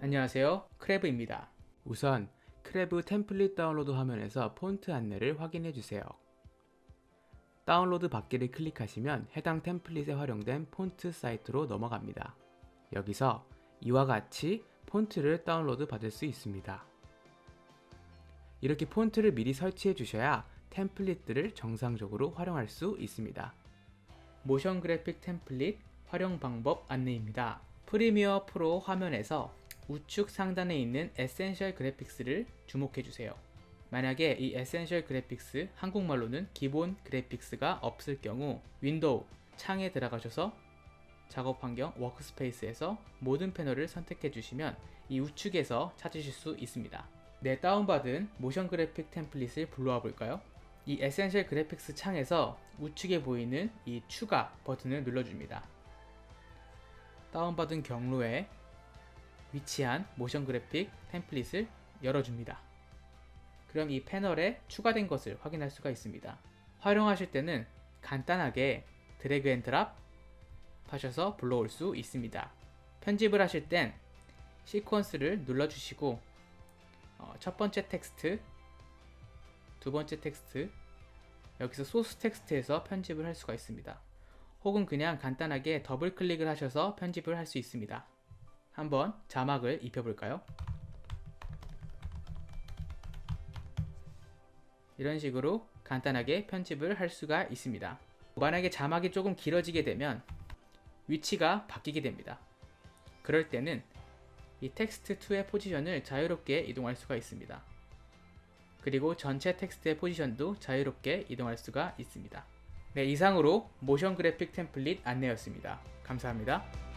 안녕하세요. 크래브입니다. 우선 크래브 템플릿 다운로드 화면에서 폰트 안내를 확인해 주세요. 다운로드 받기를 클릭하시면 해당 템플릿에 활용된 폰트 사이트로 넘어갑니다. 여기서 이와 같이 폰트를 다운로드 받을 수 있습니다. 이렇게 폰트를 미리 설치해 주셔야 템플릿들을 정상적으로 활용할 수 있습니다. 모션 그래픽 템플릿 활용 방법 안내입니다. 프리미어 프로 화면에서 우측 상단에 있는 에센셜 그래픽스를 주목해 주세요. 만약에 이 에센셜 그래픽스 한국말로는 기본 그래픽스가 없을 경우 윈도우 창에 들어가셔서 작업 환경 워크스페이스에서 모든 패널을 선택해 주시면 이 우측에서 찾으실 수 있습니다. 내 다운받은 모션 그래픽 템플릿을 불러와 볼까요? 이 에센셜 그래픽스 창에서 우측에 보이는 이 추가 버튼을 눌러줍니다. 다운받은 경로에 위치한 모션 그래픽 템플릿을 열어줍니다. 그럼 이 패널에 추가된 것을 확인할 수가 있습니다. 활용하실 때는 간단하게 드래그 앤 드랍 하셔서 불러올 수 있습니다. 편집을 하실 땐 시퀀스를 눌러주시고 어, 첫 번째 텍스트, 두 번째 텍스트, 여기서 소스 텍스트에서 편집을 할 수가 있습니다. 혹은 그냥 간단하게 더블 클릭을 하셔서 편집을 할 수 있습니다. 한번 자막을 입혀볼까요? 이런 식으로 간단하게 편집을 할 수가 있습니다. 만약에 자막이 조금 길어지게 되면 위치가 바뀌게 됩니다. 그럴 때는 이 텍스트 2의 포지션을 자유롭게 이동할 수가 있습니다. 그리고 전체 텍스트의 포지션도 자유롭게 이동할 수가 있습니다. 네, 이상으로 모션 그래픽 템플릿 안내였습니다. 감사합니다.